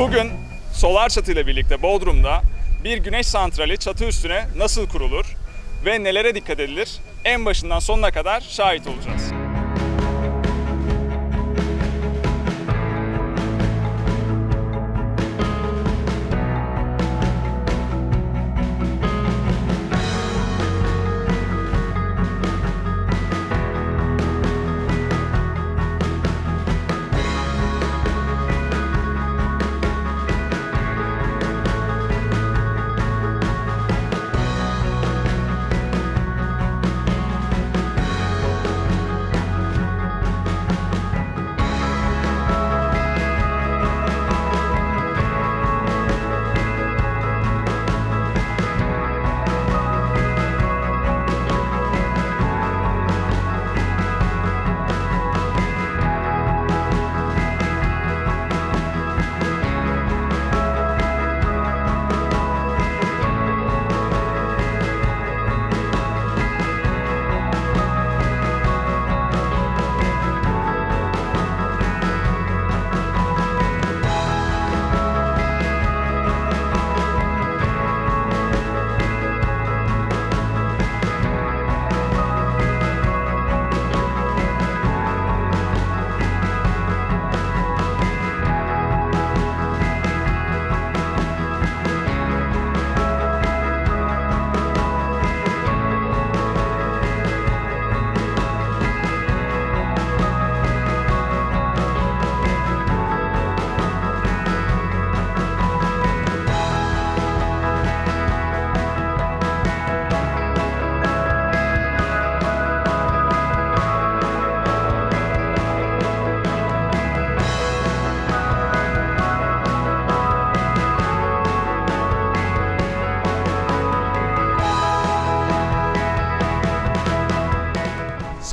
Bugün solar çatı ile birlikte Bodrum'da bir güneş santrali çatı üstüne nasıl kurulur ve nelere dikkat edilir en başından sonuna kadar şahit olacağız.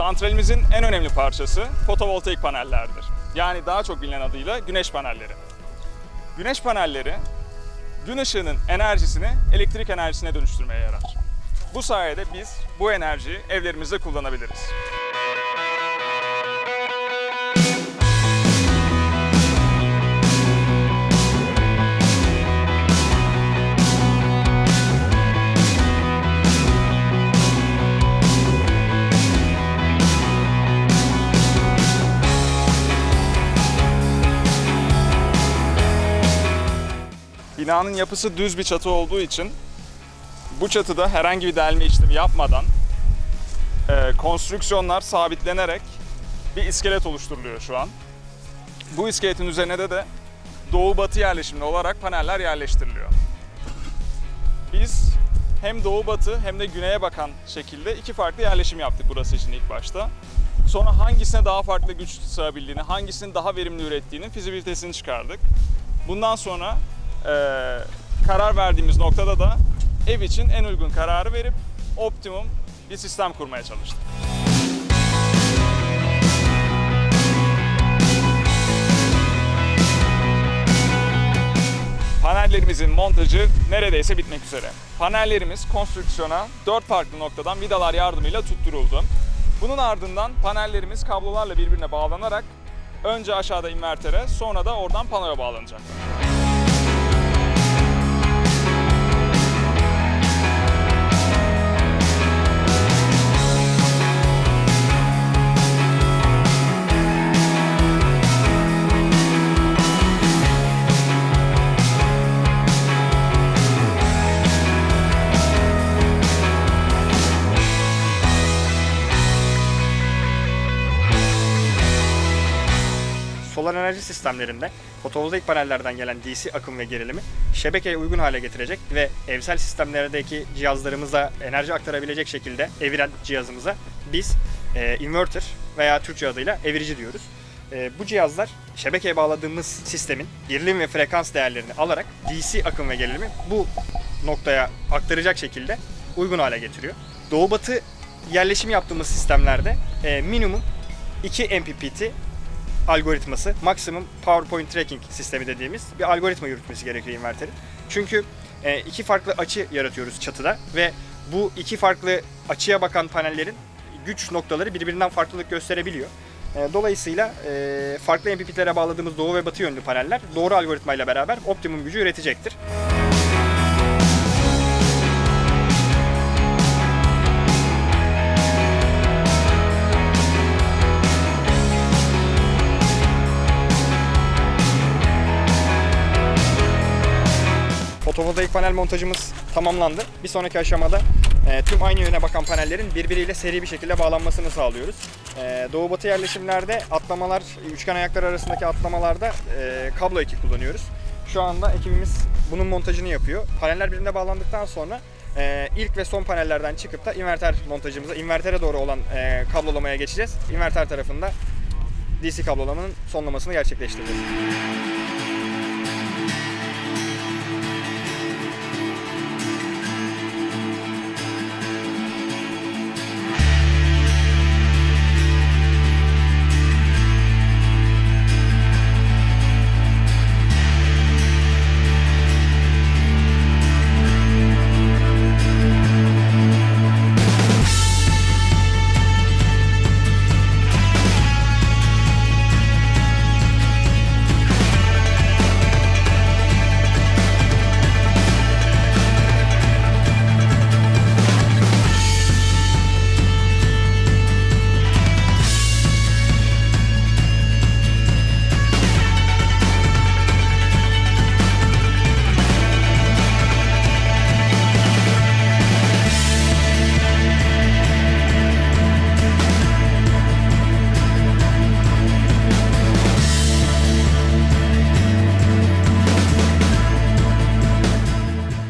Santralimizin en önemli parçası fotovoltaik panellerdir. Yani daha çok bilinen adıyla güneş panelleri. Güneş panelleri gün ışığının enerjisini elektrik enerjisine dönüştürmeye yarar. Bu sayede biz bu enerjiyi evlerimizde kullanabiliriz. Binanın yapısı düz bir çatı olduğu için bu çatıda herhangi bir delme işlemi yapmadan e, konstrüksiyonlar sabitlenerek bir iskelet oluşturuluyor şu an. Bu iskeletin üzerine de de doğu batı yerleşimli olarak paneller yerleştiriliyor. Biz hem doğu batı hem de güneye bakan şekilde iki farklı yerleşim yaptık burası için ilk başta. Sonra hangisine daha farklı güç sığabildiğini, hangisinin daha verimli ürettiğinin fizibilitesini çıkardık. Bundan sonra karar verdiğimiz noktada da ev için en uygun kararı verip optimum bir sistem kurmaya çalıştık. Panellerimizin montajı neredeyse bitmek üzere. Panellerimiz konstrüksiyona 4 farklı noktadan vidalar yardımıyla tutturuldu. Bunun ardından panellerimiz kablolarla birbirine bağlanarak önce aşağıda invertere sonra da oradan panoya bağlanacak. Sistemlerinde fotovoltaik panellerden gelen DC akım ve gerilimi şebekeye uygun hale getirecek ve evsel sistemlerdeki cihazlarımıza enerji aktarabilecek şekilde eviren cihazımıza biz e, inverter veya Türkçe adıyla evirici diyoruz. E, bu cihazlar şebekeye bağladığımız sistemin gerilim ve frekans değerlerini alarak DC akım ve gerilimi bu noktaya aktaracak şekilde uygun hale getiriyor. Doğu batı yerleşim yaptığımız sistemlerde e, minimum 2 MPPT algoritması, maksimum PowerPoint tracking sistemi dediğimiz bir algoritma yürütmesi gerekiyor inverterin. Çünkü e, iki farklı açı yaratıyoruz çatıda ve bu iki farklı açıya bakan panellerin güç noktaları birbirinden farklılık gösterebiliyor. E, Dolayısıyla e, farklı MPP'lere bağladığımız doğu ve batı yönlü paneller doğru algoritmayla beraber optimum gücü üretecektir. Fotovoltaik panel montajımız tamamlandı. Bir sonraki aşamada e, tüm aynı yöne bakan panellerin birbiriyle seri bir şekilde bağlanmasını sağlıyoruz. E, Doğu batı yerleşimlerde atlamalar, üçgen ayaklar arasındaki atlamalarda e, kablo eki kullanıyoruz. Şu anda ekibimiz bunun montajını yapıyor. Paneller birbirine bağlandıktan sonra e, ilk ve son panellerden çıkıp da inverter montajımıza, invertere doğru olan e, kablolamaya geçeceğiz. İnverter tarafında DC kablolamanın sonlamasını gerçekleştireceğiz.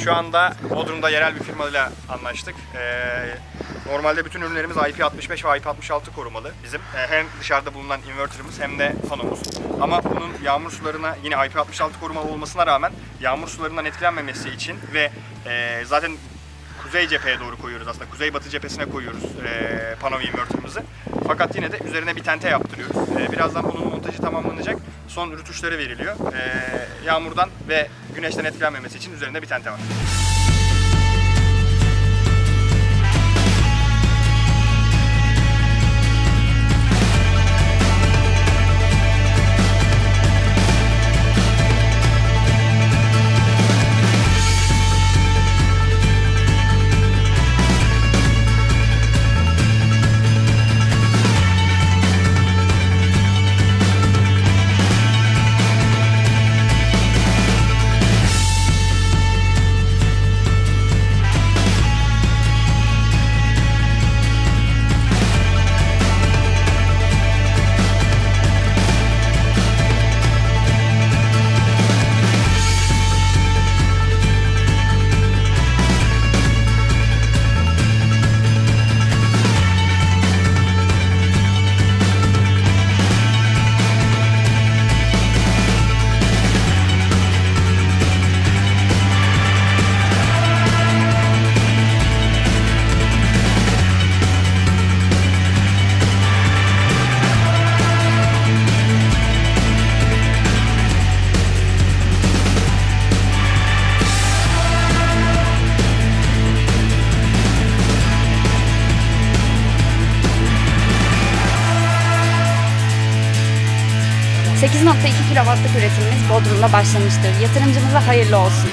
Şu anda Bodrum'da yerel bir firmayla anlaştık. Ee, normalde bütün ürünlerimiz IP65 ve IP66 korumalı bizim. Ee, hem dışarıda bulunan inverterımız hem de panomuz. Ama bunun yağmur sularına yine IP66 korumalı olmasına rağmen yağmur sularından etkilenmemesi için ve e, zaten kuzey cepheye doğru koyuyoruz aslında. Kuzey batı cephesine koyuyoruz e, pano ve inverterımızı. Fakat yine de üzerine bir tente yaptırıyoruz. E, birazdan bunun montajı tamamlanacak. Son rütuşları veriliyor. E, yağmurdan ve güneşten etkilenmemesi için üzerinde bir tente var. ...8.2 kW'lık üretimimiz Bodrum'da başlamıştır. Yatırımcımıza hayırlı olsun.